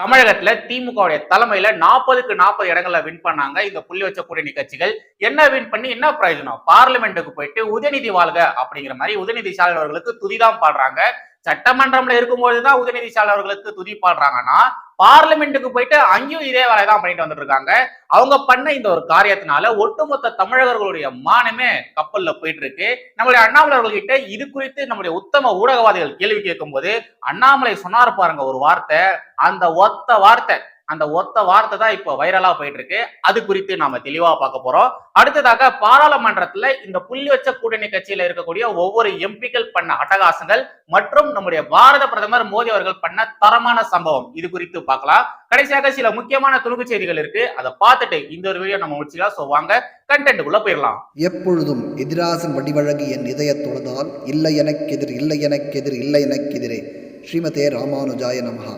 தமிழகத்துல திமுகவுடைய தலைமையில நாற்பதுக்கு நாற்பது இடங்கள்ல வின் பண்ணாங்க. இந்த புள்ளி வச்ச கூட்டணி கட்சிகள் என்ன வின் பண்ணி என்ன பிரயோஜனம்? பார்லிமெண்ட்டுக்கு போயிட்டு உதயநிதி வாழ்க அப்படிங்கிற மாதிரி உதயநிதி ஸ்டாலின் அவர்களுக்கு துதிதான் பாடுறாங்க. சட்டமன்றம்ல இருக்கும்போதுதான் உதயநிதி ஸ்டாலின் துதி பாடுறாங்கன்னா பார்லிமெண்ட்டுக்கு போயிட்டு அங்கேயும் இதே வேலை தான் பண்ணிட்டு வந்துட்டு இருக்காங்க அவங்க பண்ண இந்த ஒரு காரியத்தினால ஒட்டுமொத்த தமிழர்களுடைய மானமே கப்பல்ல போயிட்டு இருக்கு நம்மளுடைய அண்ணாமலைவர்கள்கிட்ட இது குறித்து நம்முடைய உத்தம ஊடகவாதிகள் கேள்வி கேட்கும்போது அண்ணாமலை சொன்னார் பாருங்க ஒரு வார்த்தை அந்த ஒத்த வார்த்தை அந்த ஒத்த வார்த்தை தான் இப்போ வைரலா போயிட்டு இருக்கு அது குறித்து நாம தெளிவா பார்க்க போறோம். அடுத்ததாக பாராளுமன்றத்துல இந்த புள்ளி வச்ச கூட்டணி கட்சியில இருக்கக்கூடிய ஒவ்வொரு எம்பிக்கள் பண்ண அட்டகாசங்கள் மற்றும் நம்முடைய பாரத பிரதமர் மோடி அவர்கள் பண்ண தரமான சம்பவம். இது குறித்து பார்க்கலாம். கடைசியாக சில முக்கியமான துணுக்கு செய்திகள் இருக்கு. அதை பார்த்துட்டு இந்த ஒரு வீடியோ நம்ம முடிச்சுக்கலாம். ஸோ வாங்க கண்டென்ட்டுக்குள்ள போயிடலாம். எப்பொழுதும் எதிராசன் வடிவழகு என் இதய தொழுதால் இல்லை எனக்கெதிர் இல்லை எனக்கெதிர் இல்லை எனக்கெதிரே ஸ்ரீமதே ராமானுஜாய நமகா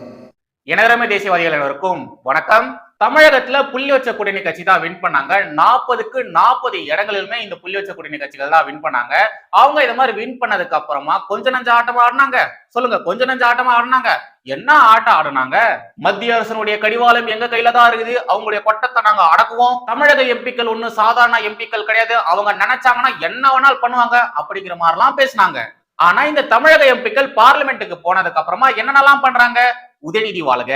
இனதரமை தேசியவாதிகள் அனைவருக்கும் வணக்கம். தமிழகத்துல புள்ளி வச்ச கூட்டணி கட்சி தான் வின் பண்ணாங்க. நாற்பதுக்கு நாற்பது இடங்களிலுமே இந்த புள்ளி வச்ச கூட்டணி கட்சிகள் தான் வின் பண்ணாங்க. அவங்க இந்த மாதிரி வின் பண்ணதுக்கு அப்புறமா கொஞ்ச நஞ்ச ஆட்டமா ஆடினாங்க. சொல்லுங்க கொஞ்ச நஞ்ச ஆட்டமா ஆடினாங்க. என்ன ஆட்டம் ஆடினாங்க? மத்திய அரசனுடைய கடிவாளம் எங்க கையில தான் இருக்குது? அவங்களுடைய கொட்டத்தை நாங்க அடக்குவோம். தமிழக எம்பிக்கள் ஒண்ணு சாதாரண எம்பிக்கள் கிடையாது. அவங்க நினைச்சாங்கன்னா என்ன வேணாலும் பண்ணுவாங்க அப்படிங்கிற மாதிரிலாம் பேசினாங்க. ஆனா இந்த தமிழக எம்பிக்கள் பார்லிமெண்ட்டுக்கு போனதுக்கு அப்புறமா என்னென்னலாம் பண்றாங்க? உதயநிதி வாழ்க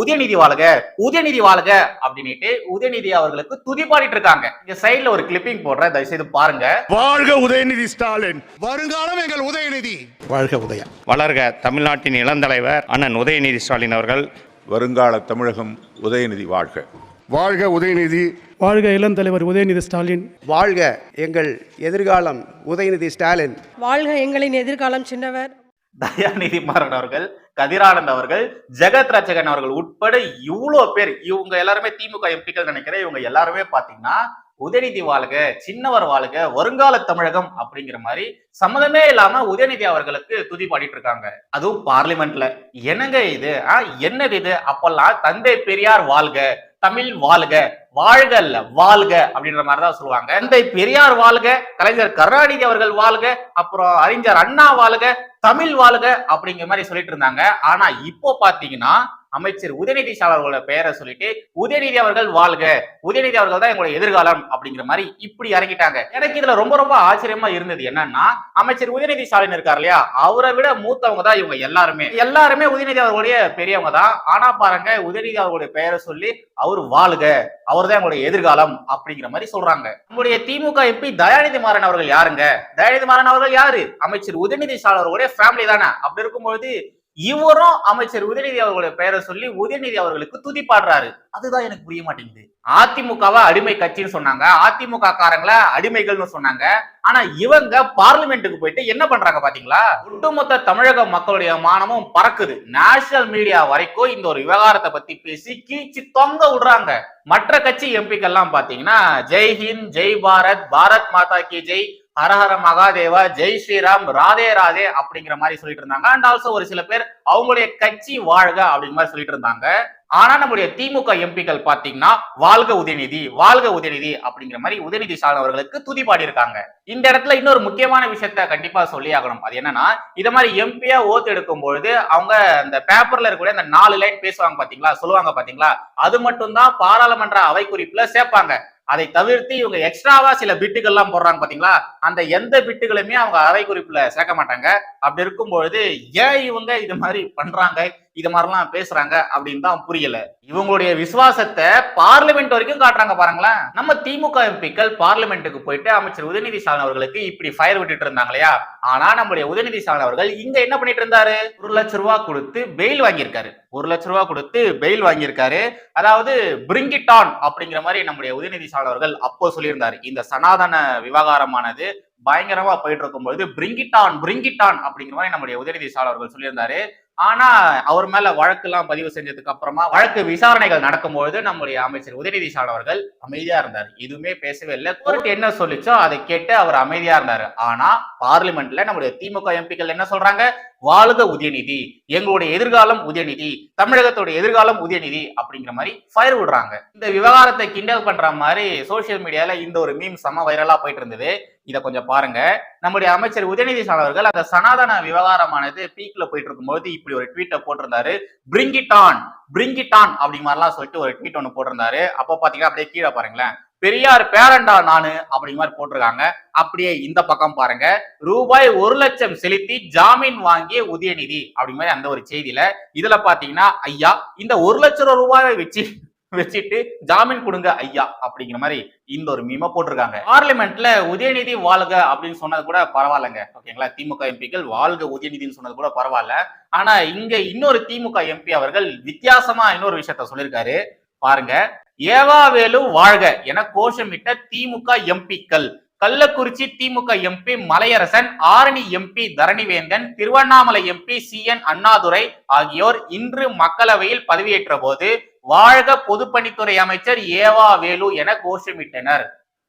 உதயநிதி வாழ்க உதயநிதி வாழ்க அப்படின்னுட்டு உதயநிதி அவர்களுக்கு துதி பாடிட்டு இருக்காங்க. இங்க சைடுல ஒரு கிளிப்பிங் போடுறேன் தயவு செய்து பாருங்க. வாழ்க உதயநிதி ஸ்டாலின். வருங்காலம் எங்கள் உதயநிதி. வாழ்க உதயா வளர்க தமிழ்நாட்டின் இளந்தலைவர் அண்ணன் உதயநிதி ஸ்டாலின் அவர்கள். வருங்கால தமிழகம் உதயநிதி வாழ்க. வாழ்க உதயநிதி. வாழ்க இளம் தலைவர் உதயநிதி ஸ்டாலின். வாழ்க எங்கள் எதிர்காலம் உதயநிதி ஸ்டாலின். வாழ்க எங்களின் எதிர்காலம் சின்னவர். தயாநிதி மாறன் அவர்கள் கதிரானந்த் அவர்கள் ஜெகத் ரச்சகன் அவர்கள் உட்பட இவ்வளோ பேர் இவங்க எல்லாருமே திமுக எம்பிக்கள் நினைக்கிறேன். இவங்க எல்லாருமே பாத்தீங்கன்னா உதயநிதி வாழ்க சின்னவர் வாழ்க வருங்கால தமிழகம் அப்படிங்கிற மாதிரி சம்மதமே இல்லாம உதயநிதி அவர்களுக்கு துதி பாடிட்டு இருக்காங்க. அதுவும் பார்லிமெண்ட்ல. என்னங்க இது? ஆ, என்னது இது? அப்பெல்லாம் தந்தை பெரியார் வாழ்க தமிழ் வாழ்க வாழ்க அல்ல வாழ்க அப்படின்ற மாதிரி தான் சொல்லுவாங்க. தந்தை பெரியார் வாழ்க கலைஞர் கருணாநிதி அவர்கள் வாழ்க அப்புறம் அறிஞர் அண்ணா வாழ்க தமிழ் வாழ்க அப்படிங்கிற மாதிரி சொல்லிட்டு இருந்தாங்க. ஆனா இப்போ பாத்தீங்கன்னா அமைச்சர் உதயநிதி அவர்களோட பெயரை சொல்லிட்டு உதயநிதி அவர்கள் வாழ்க. உதயநிதி அவர்கள் தான் எங்களுடைய எதிர்காலம் அப்படிங்கிற மாதிரி இப்படி இறங்கிட்டாங்க. எனக்கு இதுல ரொம்ப ரொம்ப ஆச்சரியமா இருந்தது என்னன்னா அமைச்சர் உதயநிதி ஸ்டாலின் இருக்கார் இல்லையா? அவரை விட மூத்தவங்க தான் இவங்க எல்லாருமே. எல்லாருமே உதயநிதி அவர்களுடைய பெரியவங்க தான். ஆனா பாருங்க உதயநிதி அவர்களுடைய பெயரை சொல்லி அவர் வாழ்க. அவர் தான் எங்களுடைய எதிர்காலம் அப்படிங்கிற மாதிரி சொல்றாங்க. நம்முடைய திமுக எம்பி தயாநிதி மாறன் அவர்கள் யாருங்க? தயாநிதி மாறன் அவர்கள் யாரு? அமைச்சர் உதயநிதி ஸ்டாலின் அவர்களுடைய ஃபேமிலி தானே. அப்படி இருக்கும்போது இவரும் அமைச்சர் உதயநிதி அவர்களுடைய பெயரை சொல்லி உதயநிதி அவர்களுக்கு துதி பாடுறாரு அதுதான் எனக்கு புரிய மாட்டேங்குது. அதிமுகவை அடிமை கட்சின்னு சொன்னாங்க. அதிமுக காரங்களை அடிமைகள்னு சொன்னாங்க. ஆனா இவங்க பார்லிமெண்ட்டுக்கு போயிட்டு என்ன பண்றாங்க பாத்தீங்களா? ஒட்டுமொத்த தமிழக மக்களுடைய மானமும் பறக்குது. நேஷனல் மீடியா வரைக்கும் இந்த ஒரு விவகாரத்தை பத்தி பேசி கீச்சு தொங்க விடுறாங்க. மற்ற கட்சி எம்பிக்கெல்லாம் பாத்தீங்கன்னா ஜெய் ஹிந்த் ஜெய் பாரத் பாரத் மாதா கி ஜெய் ஹரஹர மகாதேவா ஜெய் ஸ்ரீராம் ராதே ராதே அப்படிங்கிற மாதிரி சொல்லிட்டு இருந்தாங்க. அண்ட் ஆல்சோ ஒரு சில பேர் அவங்களுடைய கட்சி வாழ்க அப்படிங்கிற மாதிரி சொல்லிட்டு இருந்தாங்க. ஆனா நம்முடைய திமுக எம்பிக்கள் பாத்தீங்கன்னா வாழ்க உதயநிதி வாழ்க உதயநிதி அப்படிங்கிற மாதிரி உதயநிதி ஸ்டாலின் அவர்களுக்கு துதி பாடியிருக்காங்க. இந்த இடத்துல இன்னொரு முக்கியமான விஷயத்த கண்டிப்பா சொல்லி ஆகணும். அது என்னன்னா இத மாதிரி எம்பியா ஓத்து எடுக்கும் பொழுது அவங்க அந்த பேப்பர்ல இருக்கக்கூடிய அந்த நாலு லைன் பேசுவாங்க பாத்தீங்களா சொல்லுவாங்க பாத்தீங்களா அது மட்டும்தான் பாராளுமன்ற அவை குறிப்புல சேர்ப்பாங்க. அதை தவிர்த்து இவங்க எக்ஸ்ட்ராவா சில பிட்டுகள்லாம் போடுறாங்க பாத்தீங்களா? அந்த எந்த பிட்டுகளுமே அவங்க அரை குறிப்புல சேர்க்க மாட்டாங்க. அப்படி இருக்கும் பொழுது ஏன் இவங்க இது மாதிரி பண்றாங்க? இது மாதிரிலாம் பேசுறாங்க அப்படின்னு தான் புரியல. இவங்களுடைய விசுவாசத்தை பார்லிமெண்ட் வரைக்கும் காட்டுறாங்க பாருங்களேன். நம்ம திமுக எம்பிக்கள் பார்லிமெண்ட்டுக்கு போயிட்டு அமைச்சர் உதயநிதி ஸ்டாலின் அவர்களுக்கு இப்படி ஃபயர் விட்டுட்டு இருந்தாங்க இல்லையா? ஆனா நம்முடைய உதயநிதி ஸ்டாலின் அவர்கள் இங்க என்ன பண்ணிட்டு இருந்தாரு? ஒரு லட்ச ரூபாய் கொடுத்து பெயில் வாங்கியிருக்காரு. ஒரு லட்ச ரூபாய் கொடுத்து பெயில் வாங்கியிருக்காரு. அதாவது பிரிங்கிட்டான் அப்படிங்கிற மாதிரி நம்முடைய உதயநிதி ஸ்டாலின் அப்போ சொல்லியிருந்தார். இந்த சனாதன விவகாரமானது பயங்கரமா போயிட்டு இருக்கும்போது பிரிங்கிட்டான் பிரிங்கிட்டான் அப்படிங்கிற மாதிரி நம்முடைய உதயநிதி ஸ்டாலின் அவர்கள் சொல்லியிருந்தாரு. ஆனா அவர் மேல வழக்கு எல்லாம் பதிவு செஞ்சதுக்கு அப்புறமா வழக்கு விசாரணைகள் நடக்கும்போது நம்முடைய அமைச்சர் உதயநிதி ஸ்டாலின் அவர்கள் அமைதியா இருந்தார். எதுவுமே பேசவே இல்லை. கோர்ட் என்ன சொல்லிச்சோ அதை கேட்டு அவர் அமைதியா இருந்தாரு. ஆனா பார்லிமெண்ட்ல நம்முடைய திமுக எம்பிக்கள் என்ன சொல்றாங்க? வாழ்க உதயநிதி எங்களுடைய எதிர்காலம் உதயநிதி தமிழகத்துடைய எதிர்காலம் உதயநிதி அப்படிங்கிற மாதிரி ஃபயர் விடுறாங்க. இந்த விவகாரத்தை கிண்டல் பண்ற மாதிரி சோசியல் மீடியால இந்த ஒரு மீம் செம வைரலா போயிட்டு இருந்தது. இதை கொஞ்சம் பாருங்க. நம்முடைய அமைச்சர் உதயநிதி அவர்கள் அந்த சனாதன விவகாரமானது பீக்ல போயிட்டு இருக்கும்போது இப்படி ஒரு ட்வீட்டை போட்டிருந்தாரு. Bring it on bring it on மாதிரிலாம் சொல்லிட்டு ஒரு ட்வீட் ஒன்று போட்டிருந்தாரு. அப்போ பாத்தீங்கன்னா அப்படியே கீழே பாருங்களேன். பெரியார் பேரண்டா நானு அப்படிங்கிற மாதிரி போட்டிருக்காங்க. அப்படியே இந்த பக்கம் பாருங்க. ரூபாய் ஒரு லட்சம் செலுத்தி ஜாமீன் வாங்கிய உதயநிதி அப்படிங்க மாதிரி அந்த ஒரு செய்தியில. இதுல பாத்தீங்கன்னா ஐயா இந்த ஒரு லட்சம் ரூபாயை வச்சு வச்சுட்டு ஜாமீன் கொடுங்க ஐயா அப்படிங்கிற மாதிரி இந்த ஒரு மீம போட்டிருக்காங்க. பார்லிமெண்ட்ல உதயநிதி வாழ்க அப்படின்னு சொன்னது கூட பரவாயில்லைங்க. ஓகேங்களா? திமுக எம்பிக்கள் வாழ்க உதயநிதினு சொன்னது கூட பரவாயில்ல. ஆனா இங்க இன்னொரு திமுக எம்பி அவர்கள் வித்தியாசமா இன்னொரு விஷயத்த சொல்லியிருக்காரு. பாருங்க ஏவாவேலு வாழ்க என கோஷமிட்ட திமுக எம்பிக்கள் Kallakurichi DMK MP Malaiyarasan Arani MP Dharanivendhan Tiruvannamalai MP C N Annadurai ஆகியோர் இன்று மக்களவையில் பதவியேற்ற போது வாழ்க பொதுப்பணித்துறை அமைச்சர் ஏவா வேலு என கோஷமிட்டனர்.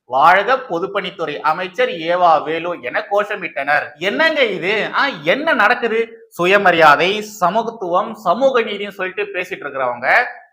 வாழ்க பொதுப்பணித்துறை அமைச்சர் ஏவா வேலு என கோஷமிட்டனர். என்னங்க இது? ஆ என்ன நடக்குது? சுயமரியாதை சமத்துவம் சமூக நீதினு சொல்லிட்டு பேசிட்டு இருக்கிறவங்க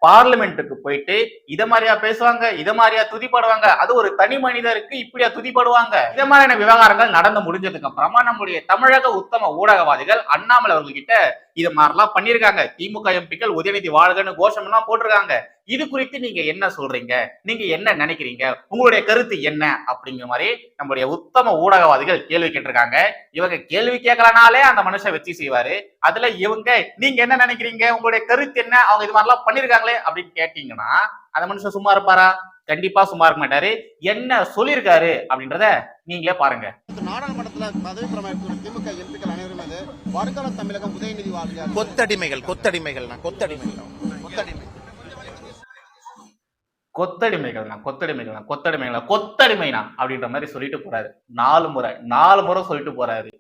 பார்லிமெண்ட்டுக்கு போயிட்டு இத மாதிரியா பேசுவாங்க இத மாதிரியா துதிப்படுவாங்க. அது ஒரு தனி மனிதருக்கு இப்படியா துதிப்படுவாங்க. இத மாதிரியான விவகாரங்கள் நடந்து முடிஞ்சதுக்கு அப்புறமா நம்முடைய தமிழக உத்தம ஊடகவாதிகள் அண்ணாமலை அவர்கள்கிட்ட இது மாதிரிலாம் பண்ணிருக்காங்க திமுக எம்பிக்கள் உதயநிதி வாழ்கன்னு கோஷம் எல்லாம் போட்டிருக்காங்க. இது குறித்து நீங்க என்ன சொல்றீங்க? நீங்க என்ன நினைக்கிறீங்க? உங்களுடைய கருத்து என்ன? அப்படிங்கிற மாதிரி நம்முடைய உத்தம ஊடகவாதிகள் கேள்வி கேட்டிருக்காங்க. இவங்க கேள்வி கேட்கலனாலே அந்த மனுஷன் வச்சு செய்வாரு. அதுல இவங்க நீங்க என்ன நினைக்கிறீங்க? உங்களுடைய கருத்து என்ன? அவங்க இது மாதிரிலாம் பண்ணிருக்காங்களே அப்படின்னு கேட்டீங்கன்னா அந்த மனுஷன் சும்மா இருப்பாரா? கண்டிப்பா சும்மா இருக்க மாட்டாரு. என்ன சொல்லியிருக்காரு அப்படின்றத நீங்களே பாருங்க. நாடாளுமன்றத்துல பதவி பிரமாணம் திமுக எம்பிக்கள் அனைவரும் மீது வருங்கால தமிழகம் உதயநிதி வாழ்க கொத்தடிமைகள் கொத்தடிமைகள் கொத்தடிமைகள். கொத்தடிமை கொத்தடிமைகள்னா கொத்தடிமைகள்னா கொத்தடிமைகளா கொத்தடிமைனா அப்படின்ற மாதிரி சொல்லிட்டு போறாரு. நாலு முறை நாலு முறை சொல்லிட்டு போறாரு.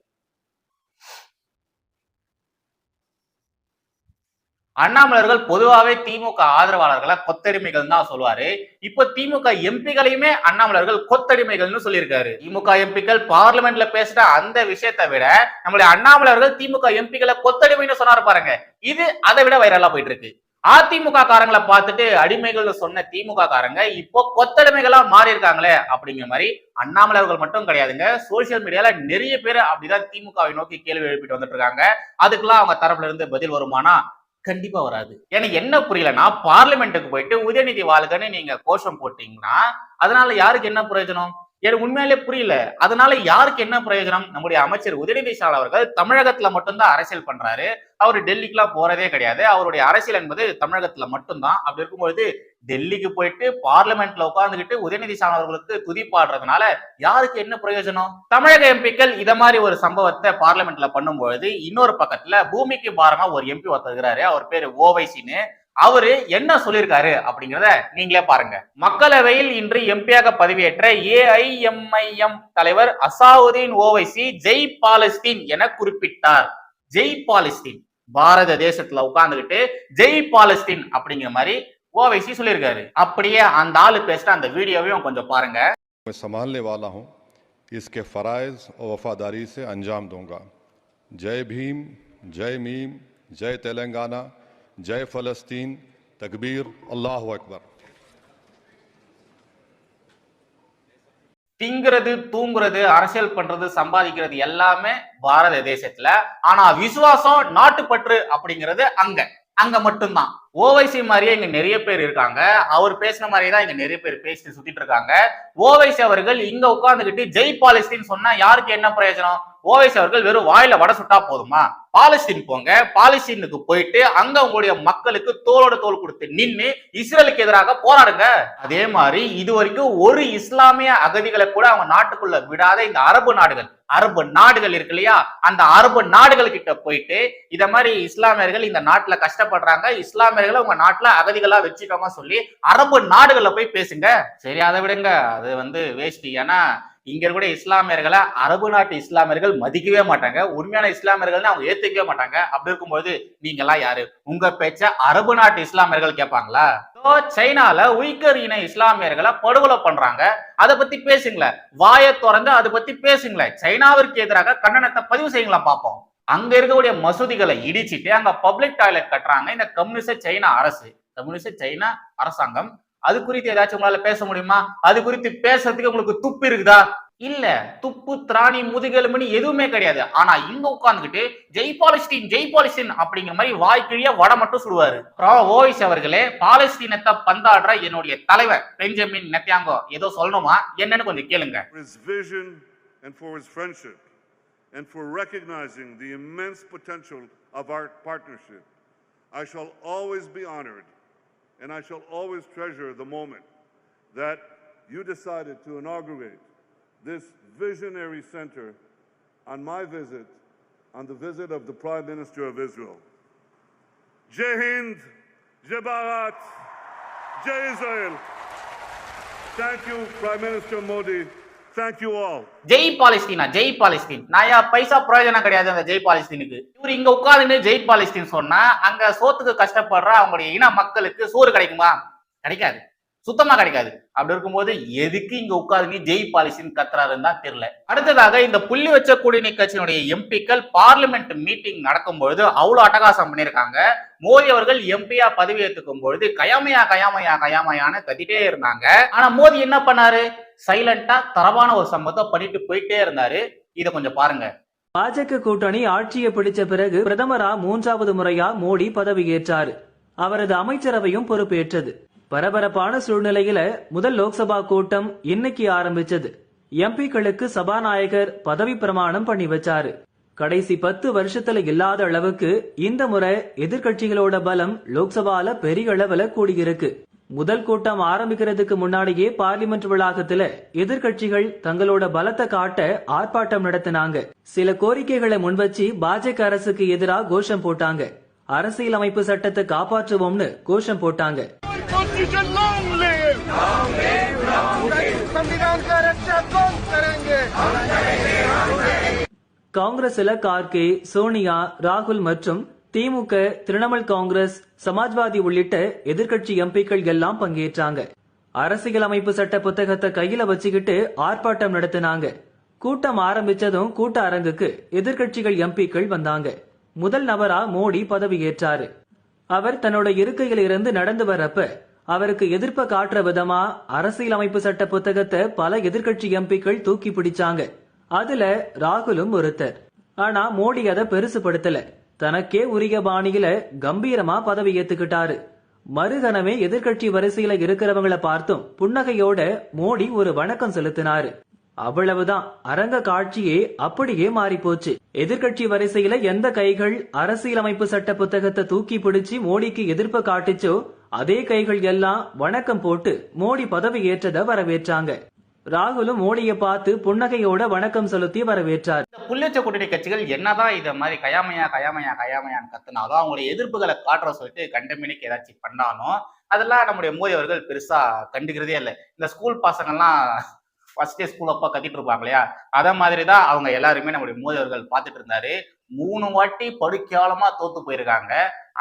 அண்ணாமலர்கள் பொதுவாகவே திமுக ஆதரவாளர்களை கொத்தடிமைகள் தான் சொல்லுவாரு. இப்ப திமுக எம்பிகளையுமே அண்ணாமலர்கள் கொத்தடிமைகள்னு சொல்லியிருக்காரு. திமுக எம்பிக்கள் பார்லிமெண்ட்ல பேசுற அந்த விஷயத்தை விட நம்மளுடைய அண்ணாமலர்கள் திமுக எம்பிகளை கொத்தடிமைன்னு சொன்னாரு பாருங்க. இது அதை விட வைரலா போயிட்டு இருக்கு அதிமுக காரங்களை பார்த்துட்டு அடிமைகள்னு சொன்ன திமுக காரங்க இப்போ கொத்தடிமைகளா மாறி இருக்காங்களே அப்படிங்கிற மாதிரி அண்ணாமலர்கள் மட்டும் கிடையாதுங்க. சோசியல் மீடியால நிறைய பேர் அப்படிதான் திமுகவை நோக்கி கேள்வி எழுப்பிட்டு வந்துட்டு இருக்காங்க. அதுக்கெல்லாம் அவங்க தரப்புல இருந்து பதில் வருமானா? கண்டிப்பா வராது. எனக்கு என்ன புரியலன்னா பார்லிமெண்ட்டுக்கு போயிட்டு உதயநிதி வாழ்கன்னு நீங்க கோஷம் போட்டீங்கன்னா அதனால யாருக்கு என்ன பிரயோஜனம்? எனக்கு உண்மையிலே புரியல. அதனால யாருக்கு என்ன பிரயோஜனம்? நம்முடைய அமைச்சர் உதயநிதி ஸ்டாலின் அவர்கள் தமிழகத்துல மட்டும்தான் அரசியல் பண்றாரு. அவர் டெல்லிக்குலாம் போறதே கிடையாது. அவருடைய அரசியல் என்பது தமிழகத்துல மட்டும்தான். அப்படி இருக்கும்பொழுது டெல்லிக்கு போயிட்டு பார்லிமெண்ட்ல உட்கார்ந்துகிட்டு உதயநிதி ஸ்டாலின் அவர்களுக்கு துதிப்பாடுறதுனால யாருக்கு என்ன பிரயோஜனம்? தமிழக எம்பிக்கள் இத மாதிரி ஒரு சம்பவத்தை பார்லிமெண்ட்ல பண்ணும்பொழுது இன்னொரு பக்கத்துல பூமிக்கு பாரமா ஒரு எம்பி ஒருத்தருக்கிறாரு அவர் பேரு ஓவைசின்னு அவரு என்ன சொல்லியிருக்காரு அப்படிங்கிறத நீங்களே பாருங்க மக்களவையில் இன்று எம்பியாக பதவியேற்ற ஏஐஎம்ஐஎம் தலைவர் அசாவுதீன் ஓவைசி ஜெய் பாலஸ்தீன் என குறிப்பிட்டார் ஜெய் பாலஸ்தீன் பாரத தேசத்துல உட்கார்ந்துகிட்டு ஜெய் பாலஸ்தீன் அப்படிங்கிற மாதிரி ஓவைசி சொல்லியிருக்காரு அப்படியே அந்த ஆளு பேசுற அந்த வீடியோவையும் கொஞ்சம் பாருங்க मैं संभालने वाला हूं इसके फ़राइज़ और वफादारी से अंजाम दूंगा जय भीम जय मीम जय तेलंगाना जय फ़लस्तीन तकबीर अल्लाह अकबर திங்கிறது தூங்குறது அரசியல் பண்றது சம்பாதிக்கிறது எல்லாமே பாரத தேசத்துல ஆனா விசுவாசம் நாட்டுப்பற்று அப்படிங்கிறது அங்க அங்க மட்டும்தான் ஓவைசி மாதிரியே இங்க நிறைய பேர் இருக்காங்க. அவர் பேசின மாதிரியே தான் இங்க நிறைய பேர் பேசிட்டு சுத்திட்டு இருக்காங்க. ஓவைசி அவர்கள் இங்க உட்காந்துக்கிட்டு ஜெய் பாலஸ்தீன் சொன்னா யாருக்கு என்ன பிரயோஜனம்? ஓவைசி அவர்கள் வெறும் வாயில வடை சுட்டா போதுமா? பாலஸ்தீன் போங்க. பாலஸ்தீனுக்கு போயிட்டு அங்க உங்களுடைய மக்களுக்கு தோளோட தோல் கொடுத்து நின்னு இஸ்ரேலுக்கு எதிராக போராடுங்க. அதே மாதிரி இது வரைக்கும் ஒரு இஸ்லாமிய அகதிகளை கூட அவங்க நாட்டுக்குள்ள விடாத இந்த அரபு நாடுகள். அரபு நாடுகள் இருக்கு இல்லையா? அந்த அரபு நாடுகள் கிட்ட போயிட்டு இத மாதிரி இஸ்லாமியர்கள் இந்த நாட்டுல கஷ்டப்படுறாங்க. இஸ்லாமியர்களை உங்க நாட்டுல அகதிகளா வச்சுக்கோங்க சொல்லி அரபு நாடுகள்ல போய் பேசுங்க. சரி அதை விடுங்க. அது வந்து வேஸ்ட் ஏன்னா இங்க கூட இஸ்லாமியர்களை அரபு நாட்டு இஸ்லாமியர்கள் மதிக்கவே மாட்டாங்க. உண்மையான இஸ்லாமியர்கள்னு அவங்க ஏத்துக்கவே மாட்டாங்க. அப்படி இருக்கும்போது நீங்க எல்லாம் யாரு? உங்க பேச்ச அரபு நாட்டு இஸ்லாமியர்கள் கேட்பாங்களா? சைனால உய்கர் இன இஸ்லாமியர்களை படுகொலை பண்றாங்க. அதை பத்தி பேசுங்களேன். வாயை திறந்து அதை பத்தி பேசுங்களேன். சைனாவிற்கு எதிராக கண்டனத்தை பதிவு செய்யுங்களா பார்ப்போம். அங்க இருக்கக்கூடிய மசூதிகளை இடிச்சிட்டு அங்க பப்ளிக் டாய்லெட் கட்டுறாங்க. இந்த கம்யூனிஸ்ட் சைனா அரசு. கம்யூனிஸ்ட் சைனா அரசாங்கம். அது குறித்து ஏதாச்சும் உங்களால பேச முடியுமா? அது குறித்து பேசுறதுக்கு உங்களுக்கு துப்பு இருக்குதா? இல்ல. துப்பு திராணி முதுகெலும்புன்னு எதுவுமே கிடையாது. ஆனா இங்க உட்காந்துக்கிட்டு ஜெய் பாலஸ்தீன் ஜெய் பாலஸ்தீன் அப்படிங்கிற மாதிரி வாய்க்கிழிய வடை மட்டும் சுடுவாரு. ஓவிஸ் ஓய்ஸ் அவர்களே பாலஸ்தீனத்தை பந்தாடுற என்னுடைய தலைவர் பெஞ்சமின் நெத்தியாங்கோ. ஏதோ சொல்லணுமா? என்னன்னு கொஞ்சம் கேளுங்க. And for recognizing the immense potential of our partnership. I shall always be honored, and I shall always treasure the moment that you decided to inaugurate this visionary center on my visit, on the visit of the Prime Minister of Israel. Jai Hind, Jai Israel. Thank you, Prime Minister Modi. Thank you Jai Palestina Jai Palestine. நாயா பைசா பிரயோஜனம் கிடையாது அந்த ஜெய் பாலஸ்தீனுக்கு? இவர் இங்க உட்கார்ந்து ஜெய் பாலஸ்தீன் சொன்னா அங்க சோத்துக்கு கஷ்டப்படுற அவங்களுடைய இன மக்களுக்கு சோறு கிடைக்குமா? கிடைக்காது. சுத்தமா கிடைக்காது. அப்படி இருக்கும்போது எதுக்கு இங்க உட்காருங்க ஜெய் பாலிசின்னு கத்துறாருன்னு தான் தெரியல. அடுத்ததாக இந்த புள்ளி வச்ச கூட்டணி கட்சியினுடைய எம்பிக்கள் பார்லிமெண்ட் மீட்டிங் நடக்கும்பொழுது அவ்வளவு அட்டகாசம் பண்ணியிருக்காங்க. மோடி அவர்கள் எம்பியா பதவி ஏற்றுக்கும் பொழுது கயாமையா கயாமையா கயாமையான்னு கத்திட்டே இருந்தாங்க. ஆனா மோடி என்ன பண்ணாரு? சைலண்டா தரமான ஒரு சம்பவத்தை பண்ணிட்டு போயிட்டே இருந்தாரு. இதை கொஞ்சம் பாருங்க. பாஜக கூட்டணி ஆட்சியை பிடிச்ச பிறகு பிரதமரா மூன்றாவது முறையா மோடி பதவியேற்றார். அவரது அமைச்சரவையும் பொறுப்பேற்றது. பரபரப்பான சூழ்நிலையில முதல் லோக்சபா கூட்டம் இன்னைக்கு ஆரம்பிச்சது. எம்பிக்களுக்கு சபாநாயகர் பதவி பிரமாணம் பண்ணி வச்சாரு. கடைசி பத்து வருஷத்துல இல்லாத அளவுக்கு இந்த முறை எதிர்கட்சிகளோட பலம் லோக்சபால பெரிய அளவுல கூடியிருக்கு. முதல் கூட்டம் ஆரம்பிக்கிறதுக்கு முன்னாடியே பார்லிமெண்ட் வளாகத்துல எதிர்கட்சிகள் தங்களோட பலத்தை காட்ட ஆர்ப்பாட்டம் நடத்தினாங்க. சில கோரிக்கைகளை முன்வச்சு பாஜக அரசுக்கு எதிராக கோஷம் போட்டாங்க. அரசியலமைப்பு சட்டத்தை காப்பாற்றுவோம்னு கோஷம் போட்டாங்க. காங்கிரஸ்ல கார்கே சோனியா ராகுல் மற்றும் திமுக திரிணாமுல் காங்கிரஸ் சமாஜ்வாதி உள்ளிட்ட எதிர்க்கட்சி எம்பிக்கள் எல்லாம் பங்கேற்றாங்க. அரசியலமைப்பு சட்ட புத்தகத்தை கையில வச்சுக்கிட்டு ஆர்ப்பாட்டம் நடத்தினாங்க. கூட்டம் ஆரம்பிச்சதும் கூட்ட அரங்குக்கு எதிர்க்கட்சிகள் எம்பிக்கள் வந்தாங்க. முதல் நபரா மோடி பதவியேற்றாரு. அவர் தன்னோட இருக்கையில இருந்து நடந்து வரப்ப அவருக்கு எதிர்ப்ப காட்டுற விதமா அரசியலமைப்பு சட்ட புத்தகத்தை பல எதிர்கட்சி எம்பிக்கள் தூக்கி பிடிச்சாங்க. அதுல ராகுலும் ஒருத்தர். ஆனா மோடி அதை பெருசுபடுத்தல. தனக்கே உரிய பாணியில கம்பீரமா பதவி ஏத்துக்கிட்டாரு. மறுகணமே எதிர்க்கட்சி வரிசையில இருக்கிறவங்கள பார்த்தும் புன்னகையோட மோடி ஒரு வணக்கம் செலுத்தினாரு. அவ்வளவுதான். அரங்க காட்சியே அப்படியே மாறி போச்சு எதிர்க்கட்சி வரிசையில எந்த கைகள் அரசியலமைப்பு சட்ட புத்தகத்தை தூக்கி பிடிச்சு மோடிக்கு எதிர்ப்பு காட்டுச்சோ அதே கைகள் எல்லாம் வணக்கம் போட்டு மோடி பதவி ஏற்றத வரவேற்றாங்க. ராகுலும் மோடியை பார்த்து புன்னகையோட வணக்கம் செலுத்தி வரவேற்றார். புள்ளச்ச கூட்டணி கட்சிகள் என்னதான் இதை மாதிரி கயாமையா கயாமையா கயாமையான்னு கத்துனாலும் அவங்களுடைய எதிர்ப்புகளை காட்டுற சொல்லிட்டு கண்டமினிக்கு ஏதாச்சும் பண்ணாலும் அதெல்லாம் நம்முடைய மோடி அவர்கள் பெருசா கண்டுக்கிறதே இல்லை. இந்த ஸ்கூல் பசங்கள்லாம் ஃபர்ஸ்ட் டே ஸ்கூல் அப்பா கத்திட்டு இருப்பாங்க இல்லையா? அதை மாதிரி தான் அவங்க எல்லாருமே நம்முடைய மூதவர்கள் பார்த்துட்டு இருந்தாரு. மூணு வாட்டி படுக்கையாளமா தோத்து போயிருக்காங்க.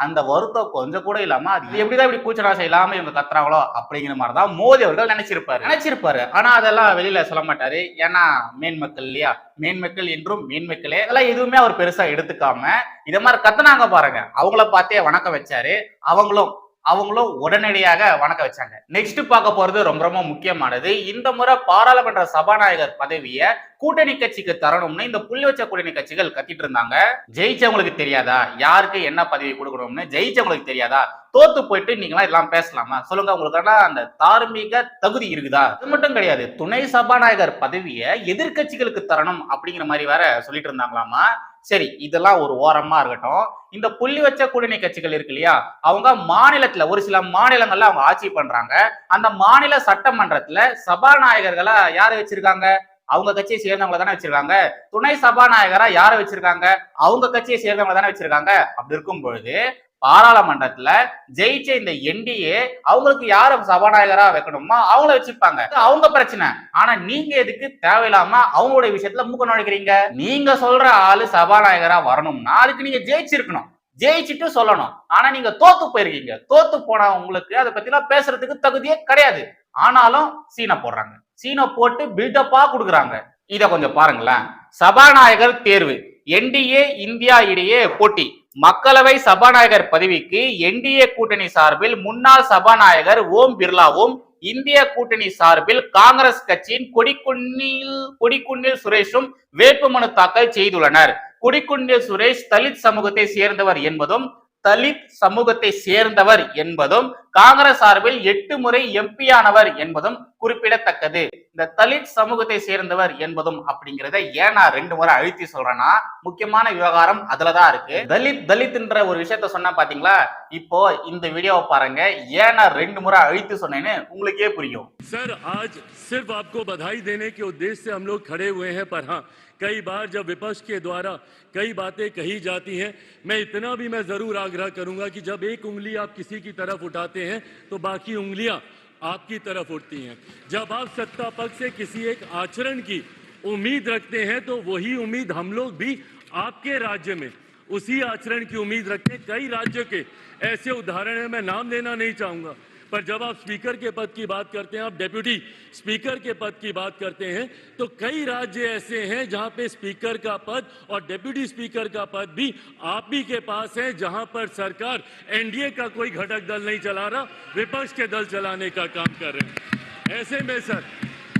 அந்த வருத்தம் கொஞ்சம் கூட இல்லாம அது எப்படிதான் இப்படி கூச்சராசை இல்லாம இவங்க கத்துறாங்களோ அப்படிங்கிற மாதிரி தான் மோடி அவர்கள் நினைச்சிருப்பாரு. நினைச்சிருப்பாரு. ஆனா அதெல்லாம் வெளியில சொல்ல மாட்டாரு. ஏன்னா மேன்மக்கள் இல்லையா? மேன்மக்கள் என்றும் மேன்மக்களே அதெல்லாம் எதுவுமே அவர் பெருசா எடுத்துக்காம இதை மாதிரி கத்துனாங்க பாருங்க. அவங்கள பார்த்தே வணக்கம் வச்சாரு. அவங்களும் அவங்களும் உடனடியாக வணக்கம் வச்சாங்க. நெக்ஸ்ட் பார்க்க போறது ரொம்ப ரொம்ப முக்கியமானது. இந்த முறை பாராளுமன்ற சபாநாயகர் பதவியை கூட்டணி கட்சிக்கு தரணும்னு இந்த புள்ளி வச்ச கூட்டணி கட்சிகள் கத்திட்டு இருந்தாங்க. ஜெயிச்சவங்களுக்கு தெரியாதா? யாருக்கு என்ன பதவி கொடுக்கணும்னு ஜெயிச்சவங்களுக்கு தெரியாதா? தோத்து போயிட்டு நீங்களாம் எல்லாம் பேசலாமா? சொல்லுங்க உங்களுக்கு அந்த தார்மீக தகுதி இருக்குதா? அது மட்டும் கிடையாது. துணை சபாநாயகர் பதவியை எதிர்க்கட்சிகளுக்கு தரணும் அப்படிங்கிற மாதிரி வேற சொல்லிட்டு இருந்தாங்களாமா? சரி இதெல்லாம் ஒரு ஓரமா இருக்கட்டும். இந்த புள்ளி வச்ச கூட்டணி கட்சிகள் இருக்கு இல்லையா? அவங்க மாநிலத்துல ஒரு சில மாநிலங்கள்ல அவங்க ஆட்சி பண்றாங்க. அந்த மாநில சட்டமன்றத்துல சபாநாயகர்களா யாரை வச்சிருக்காங்க? அவங்க கட்சியை சேர்ந்தவங்களை தானே வச்சிருக்காங்க. துணை சபாநாயகரா யாரை வச்சிருக்காங்க? அவங்க கட்சியை சேர்ந்தவங்களை தானே வச்சிருக்காங்க. அப்படி இருக்கும் பொழுது பாராளுமன்றத்துல ஜெயிச்ச இந்த என்டிஏ அவங்களுக்கு யார சபாநாயகரா வைக்கணுமோ அவங்கள வச்சுப்பாங்க அவங்க பிரச்சனை. ஆனா நீங்க எதுக்கு தேவையில்லாம அவங்களுடைய விஷயத்துல மூக்க நுழைக்கிறீங்க? நீங்க சொல்ற ஆளு சபாநாயகரா வரணும்னா அதுக்கு நீங்க ஜெயிச்சிருக்கணும். ஜெயிச்சுட்டு சொல்லணும். ஆனா நீங்க தோத்து போயிருக்கீங்க. தோத்து போனா உங்களுக்கு அதை பத்திலாம் பேசுறதுக்கு தகுதியே கிடையாது. ஆனாலும் சீனை போடுறாங்க. சீனை போட்டு பில்டப்பா கொடுக்குறாங்க. இத கொஞ்சம் பாருங்களேன். சபாநாயகர் தேர்வு. என்டிஏ இந்தியா இடையே போட்டி. மக்களவை சபாநாயகர் பதவிக்கு என்டிஏ கூட்டணி சார்பில் முன்னாள் சபாநாயகர் ஓம் பிர்லாவும் இந்திய கூட்டணி சார்பில் காங்கிரஸ் கட்சியின் கொடிக்குன்னில் கொடிக்குன்னில் சுரேஷும் வேட்புமனு தாக்கல் செய்துள்ளனர். கொடிக்குன்னில் சுரேஷ் தலித் சமூகத்தை சேர்ந்தவர் என்பதும் தலித் சமூகத்தை சேர்ந்தவர் என்பதும் காங்கிரஸ் சார்பில் எட்டு முறை எம்பி ஆனவர் என்பதும் குறிப்பிடத்தக்கது இந்த தலித் சமூகத்தை சேர்ந்தவர் என்பதும் அப்படிங்கிறத ஏன் நான் ரெண்டு முறை அழுத்தி சொல்றேன்னா முக்கியமான விவகாரம் அதுலதான் இருக்கு தலித் தலித்ன்ற ஒரு விஷயத்த சொன்னா பாத்தீங்களா இப்போ இந்த வீடியோவை பாருங்க ஏன் நான் ரெண்டு முறை அழுத்தி சொன்னேன்னு உங்களுக்கே புரியும் सर आज सिर्फ आपको बधाई देने के उद्देश्य से हम लोग खड़े हुए हैं पर हाँ कई बार जब विपक्ष के द्वारा कई बातें कही जाती हैं मैं इतना भी मैं जरूर आग्रह करूंगा कि जब एक उंगली आप किसी की तरफ उठाते हैं तो बाकी उंगलियाँ आपकी तरफ़ उठती हैं। जब आप सत्ता पक्ष से किसी एक आचरण की उम्मीद रखते हैं तो वही उम्मीद हम लोग भी आपके राज्य में, उसी आचरण की उम्मीद रखते हैं। कई राज्यों के ऐसे उदाहरण हैं, मैं नाम लेना नहीं चाहूँगा। पर जब आप स्पीकर के पद की बात करते हैं, आप डेप्यूटी स्पीकर के पद की बात करते हैं तो कई राज्य ऐसे हैं जहाँ पे स्पीकर का पद और डेप्यूटी स्पीकर का पद भी आप ही के पास है, जहाँ पर सरकार एनडीए का कोई घटक दल नहीं चला रहा, विपक्ष के दल चलाने का काम कर रहे हैं। ऐसे में सर,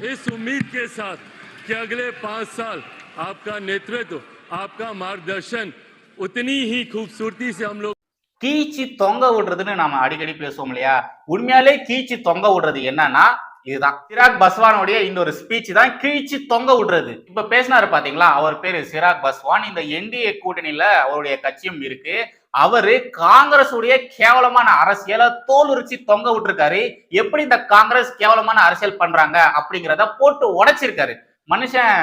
इस उम्मीद के साथ कि अगले पाँच साल आपका नेतृत्व, आपका मार्गदर्शन उतनी ही खूबसूरती से हम लोग கீச்சு தொங்க விடுறதுன்னு நாம அடிக்கடி பேசுவோம் இல்லையா? உண்மையாலே கீச்சு தொங்க விடுறது என்னன்னா இதுதான். சிராக் பஸ்வானுடைய இந்த ஒரு ஸ்பீச் தான் கீழ்ச்சி தொங்க விடுறது. இப்ப பேசினாரு பாத்தீங்களா? அவர் பேரு சிராக் பஸ்வான். இந்த என்டிஏ கூட்டணியில அவருடைய கட்சியும் இருக்கு. அவரு காங்கிரஸ் உடைய கேவலமான அரசியலை தோல் உரிச்சி தொங்க விட்டுருக்காரு. எப்படி இந்த காங்கிரஸ் கேவலமான அரசியல் பண்றாங்க அப்படிங்கிறத போட்டு உடைச்சிருக்காரு. மனுஷன்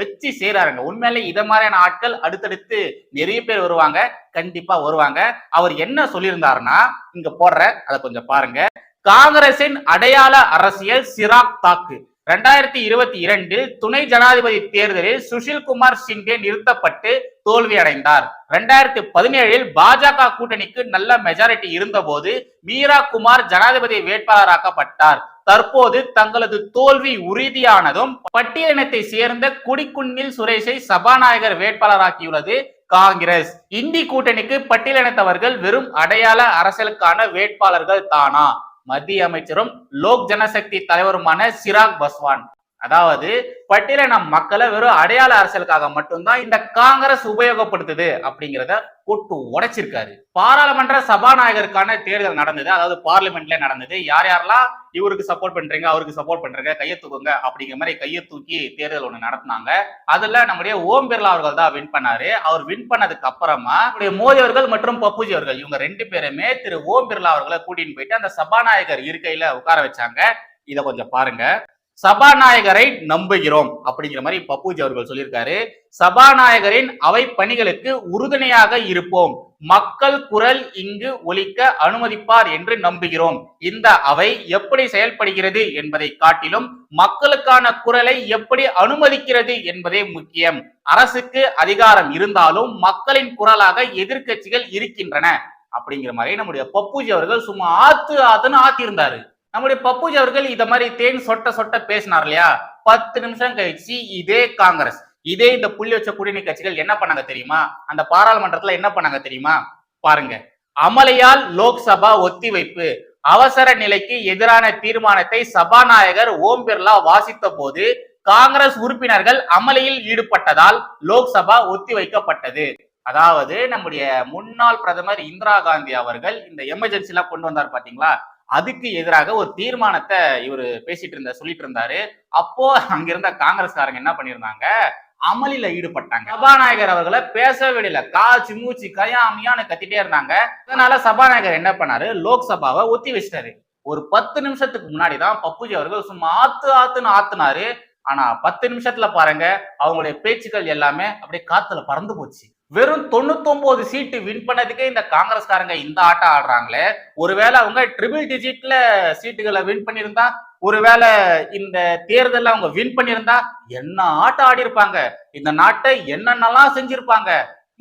வச்சு செய்யறாருங்க உண்மையிலே இதை மாதிரியான ஆட்கள் அடுத்தடுத்து நிறைய பேர் வருவாங்க. கண்டிப்பா வருவாங்க. அவர் என்ன சொல்லியிருந்தாருன்னா இங்க போடுற அதை கொஞ்சம் பாருங்க. காங்கிரசின் அடையாள அரசியல் சிராக் தாக்கு. ரெண்டாயிரத்தி இருபத்தி இரண்டில் துணை ஜனாதிபதி தேர்தலில் சுஷில் குமார் சிங்கே நிறுத்தப்பட்டு தோல்வி அடைந்தார் ரெண்டாயிரத்தி பதினேழில் பாஜக கூட்டணிக்கு நல்ல மெஜாரிட்டி இருந்தபோது மீரா குமார் ஜனாதிபதி வேட்பாளராக்கப்பட்டார். தற்போது தங்களது தோல்வி உறுதியானதும் பட்டியலினத்தை சேர்ந்த குடிக்குன்னில் சுரேஷை சபாநாயகர் வேட்பாளராக்கியுள்ளது காங்கிரஸ். இந்தி கூட்டணிக்கு பட்டியலினத்தவர்கள் வெறும் அடையாள அரசியலுக்கான வேட்பாளர்கள் தானா? மத்திய அமைச்சரும் லோக் ஜனசக்தி தலைவருமான சிராக் பஸ்வான். அதாவது பட்டியலின மக்களை வெறும் அடையாள அரசியலுக்காக மட்டும்தான் இந்த காங்கிரஸ் உபயோகப்படுத்துது அப்படிங்கிறத போட்டு உடைச்சிருக்காரு. பாராளுமன்ற சபாநாயகருக்கான தேர்தல் நடந்தது. அதாவது பார்லிமெண்ட்ல நடந்தது. யார் யாரெல்லாம் இவருக்கு சப்போர்ட் பண்றீங்க அவருக்கு சப்போர்ட் பண்றீங்க கையை தூக்குங்க அப்படிங்கிற மாதிரி கையை தூக்கி தேர்தல் ஒன்று நடத்தினாங்க. அதுல நம்முடைய ஓம் பிர்லா அவர்கள் தான் வின் பண்ணாரு. அவர் வின் பண்ணதுக்கு அப்புறமா நம்முடைய மோடி அவர்கள் மற்றும் பப்புஜி அவர்கள் இவங்க ரெண்டு பேருமே திரு ஓம் பிர்லா அவர்களை கூட்டின்னு போயிட்டு அந்த சபாநாயகர் இருக்கையில உட்கார வச்சாங்க. இதை கொஞ்சம் பாருங்க. சபாநாயகரை நம்புகிறோம் அப்படிங்கிற மாதிரி பப்புஜி அவர்கள் சொல்லியிருக்காரு. சபாநாயகரின் அவை பணிகளுக்கு உறுதுணையாக இருப்போம். மக்கள் குரல் இங்கு ஒலிக்க அனுமதிப்பார் என்று நம்புகிறோம். இந்த அவை எப்படி செயல்படுகிறது என்பதை காட்டிலும் மக்களுக்கான குரலை எப்படி அனுமதிக்கிறது என்பதே முக்கியம். அரசுக்கு அதிகாரம் இருந்தாலும் மக்களின் குரலாக எதிர்க்கட்சிகள் இருக்கின்றன அப்படிங்கிற மாதிரி நம்முடைய பப்புஜி அவர்கள் சும்மா ஆத்து ஆத்துன்னு ஆத்திருந்தாரு. நம்முடைய பப்புஜி அவர்கள் இத மாதிரி தேன் சொட்ட சொட்ட பேசினார் இல்லையா? பத்து நிமிஷம் கழிச்சு இதே காங்கிரஸ் இதே இந்த புள்ளி வச்ச கூட்டணி கட்சிகள் என்ன பண்ணாங்க தெரியுமா? அந்த பாராளுமன்றத்துல என்ன பண்ணாங்க தெரியுமா? பாருங்க. அமளியால் லோக்சபா ஒத்திவைப்பு. அவசர நிலைக்கு எதிரான தீர்மானத்தை சபாநாயகர் ஓம் பிர்லா வாசித்த போது காங்கிரஸ் உறுப்பினர்கள் அமளியில் ஈடுபட்டதால் லோக்சபா ஒத்திவைக்கப்பட்டது. அதாவது நம்முடைய முன்னாள் பிரதமர் இந்திரா காந்தி அவர்கள் இந்த எமர்ஜென்சி எல்லாம் கொண்டு வந்தார் பாத்தீங்களா? அதுக்கு எதிராக ஒரு தீர்மானத்தை இவர் பேசிட்டு இருந்த சொல்லிட்டு இருந்தாரு. அப்போ அங்கிருந்த காங்கிரஸ்காரங்க என்ன பண்ணிருந்தாங்க? அமளியில ஈடுபட்டாங்க. சபாநாயகர் அவர்களை பேச விடல. காய்ச்சி மூச்சு கயாமியான்னு கத்திட்டே இருந்தாங்க. அதனால சபாநாயகர் என்ன பண்ணாரு? லோக்சபாவை ஒத்தி வச்சிட்டாரு. ஒரு பத்து நிமிஷத்துக்கு முன்னாடி தான் பப்புஜி அவர்கள் சும்மா ஆத்து ஆத்துன்னு ஆத்துனாரு. ஆனா பத்து நிமிஷத்துல பாருங்க அவங்களுடைய பேச்சுக்கள் எல்லாமே அப்படியே காத்துல பறந்து போச்சு. வெறும் தொண்ணூத்தொன்பது சீட்டு வின் பண்ணதுக்கே இந்த காங்கிரஸ்காரங்க இந்த ஆட்டம் ஆடுறாங்களே. ஒருவேளை அவங்க ட்ரிபிள் டிஜிட்ல சீட்டுகளை வின் பண்ணியிருந்தா ஒருவேளை இந்த தேர்தலில் அவங்க வின் பண்ணியிருந்தா என்ன ஆட்டம் ஆடி இருப்பாங்க இந்த நாட்டை என்னென்னலாம் செஞ்சிருப்பாங்க?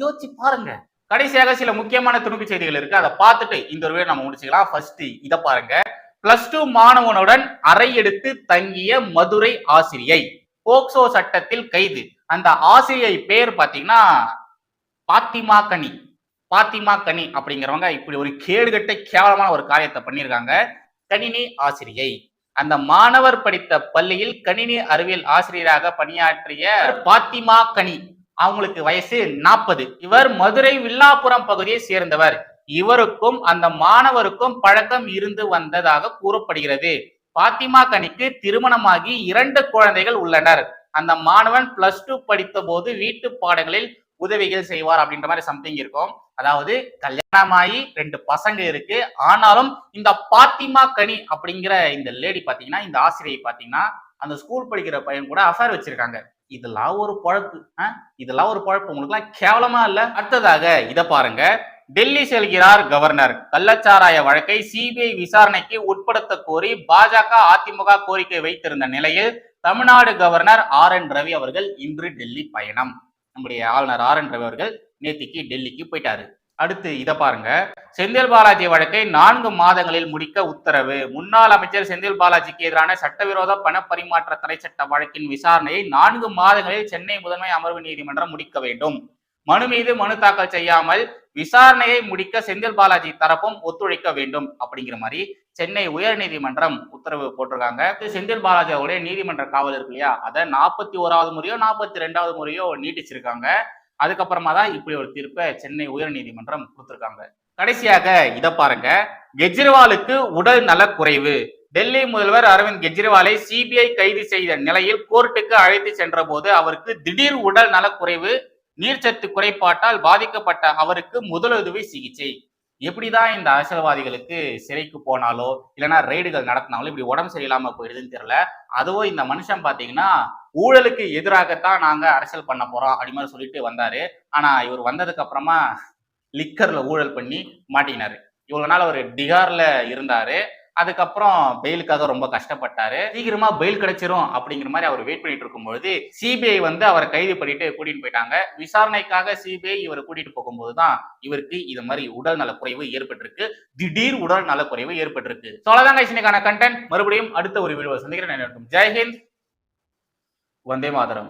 யோசிச்சு பாருங்க. கடைசியாக சில முக்கியமான துணுக்கு செய்திகள் இருக்கு. அதை பார்த்துட்டு இந்த ஒரு நம்ம முடிச்சுக்கலாம். ஃபர்ஸ்ட் இதை பாருங்க. பிளஸ் டூ மாணவனுடன் அறை எடுத்து தங்கிய மதுரை ஆசிரியை. போக்சோ சட்டத்தில் கைது. அந்த ஆசிரியை பேர் பாத்தீங்கன்னா பாத்திமா கனி பாத்திமா கனி அப்படிங்கிறவங்க இப்படி ஒரு கேடுகட்ட கேவலமான ஒரு காரியத்தை பண்ணியிருக்காங்க. கணினி ஆசிரியை. அந்த மாணவர் படித்த பள்ளியில் கணினி அறிவியல் ஆசிரியராக பணியாற்றிய பாத்திமா கனி அவங்களுக்கு வயசு நாற்பது இவர் மதுரை வில்லாப்புரம் பகுதியை சேர்ந்தவர். இவருக்கும் அந்த மாணவருக்கும் பழக்கம் இருந்து வந்ததாக கூறப்படுகிறது. பாத்திமா கனிக்கு திருமணமாகி இரண்டு குழந்தைகள் உள்ளனர். அந்த மாணவன் பிளஸ் டூ படித்த போது வீட்டு பாடங்களில் உதவிகள் செய்வார் அப்படின்ற மாதிரி சம்திங் இருக்கும். அதாவது கல்யாணமாயி ரெண்டு பசங்க இருக்கு. ஆனாலும் இந்த பாத்திமா கனி அப்படிங்கிற இந்த லேடி பாத்தீங்கன்னா இந்த ஆசிரியை பாத்தீங்கன்னா அந்த ஸ்கூல் படிக்கிற பையன் கூட அஃபேர் வச்சிருக்காங்க. இதெல்லாம் ஒரு பழப்பு. ஆ? இதெல்லாம் ஒரு பழப்பு. உங்களுக்குலாம் கேவலமா இல்ல? அடுத்ததாக இதை பாருங்க. டெல்லி செல்கிறார் கவர்னர் கள்ளச்சாராய வழக்கை சிபிஐ விசாரணைக்கு உட்படுத்த கோரி பாஜக அதிமுக கோரிக்கை வைத்திருந்த நிலையில் Tamil Nadu governor R N Ravi அவர்கள் இன்று டெல்லி பயணம். நம்முடைய ஆளுநர் ஆர் என் ரவி அவர்கள் நேத்திக்கு டெல்லிக்கு போயிட்டாரு. அடுத்து இதை பாருங்க. செந்தில் பாலாஜி வழக்கை நான்கு மாதங்களில் முடிக்க உத்தரவு. முன்னாள் அமைச்சர் செந்தில் பாலாஜிக்கு எதிரான சட்டவிரோத பண பரிமாற்ற தடை சட்ட வழக்கின் விசாரணையை நான்கு மாதங்களில் சென்னை முதன்மை அமர்வு நீதிமன்றம் முடிக்க வேண்டும். மனு மீது மனு தாக்கல் செய்யாமல் விசாரணையை முடிக்க செந்தில் பாலாஜி தரப்பும் ஒத்துழைக்க வேண்டும் அப்படிங்கிற மாதிரி சென்னை உயர் நீதிமன்றம் உத்தரவு போட்டிருக்காங்க. செந்தில் பாலாஜி அவருடைய நீதிமன்ற காவல் இருக்கு இல்லையா? அதை நாற்பத்தி ஓராவது முறையோ நாற்பத்தி ரெண்டாவது முறையோ நீட்டிச்சிருக்காங்க. அதுக்கப்புறமா தான் இப்படி ஒரு தீர்ப்பை சென்னை உயர்நீதிமன்றம் கொடுத்திருக்காங்க. கடைசியாக இதை பாருங்க. கெஜ்ரிவாலுக்கு உடல் நலக்குறைவு. டெல்லி முதல்வர் அரவிந்த் கெஜ்ரிவாலை சிபிஐ கைது செய்த நிலையில் கோர்ட்டுக்கு அழைத்து சென்ற போது அவருக்கு திடீர் உடல் நலக்குறைவு நீர்ச்சத்து குறைபாட்டால் பாதிக்கப்பட்ட அவருக்கு முதலுதவி சிகிச்சை. எப்படிதான் இந்த அரசியல்வாதிகளுக்கு சிறைக்கு போனாலோ இல்லைன்னா ரெய்டுகள் நடத்தினாலோ இப்படி உடம்பு சரியில்லாம போயிடுதுன்னு தெரியல. அதுவும் இந்த மனுஷன் பாத்தீங்கன்னா ஊழலுக்கு எதிராகத்தான் நாங்க அரசியல் பண்ண போறோம் அப்படி மாதிரி சொல்லிட்டு வந்தாரு. ஆனா இவர் வந்ததுக்கு அப்புறமா லிக்கர்ல ஊழல் பண்ணி மாட்டினாரு. இவ்வளவு நாள் அவர் டிகார்ல இருந்தாரு. அதுக்கப்புறம் பெயிலுக்காக ரொம்ப கஷ்டப்பட்டாரு. சீக்கிரமா பெயில் கிடைச்சிரும் அப்படிங்கிற மாதிரி அவர் வெயிட் பண்ணிட்டு இருக்கும்பொழுது சிபிஐ வந்து அவரை கைது பண்ணிட்டு கூட்டிட்டு போயிட்டாங்க. விசாரணைக்காக சிபிஐ இவரை கூட்டிட்டு போகும்போது தான் இவருக்கு இது மாதிரி உடல் நலக்குறைவு ஏற்பட்டிருக்கு. திடீர் உடல் நலக்குறைவு ஏற்பட்டிருக்கு. சொல்லதாங்க அவ்வளோதான் இன்னைக்கான கண்டென்ட் மறுபடியும் அடுத்த ஒரு வீடியோ சந்திக்கிறேன். ஜெய்ஹிந்த் வந்தே மாதரம்.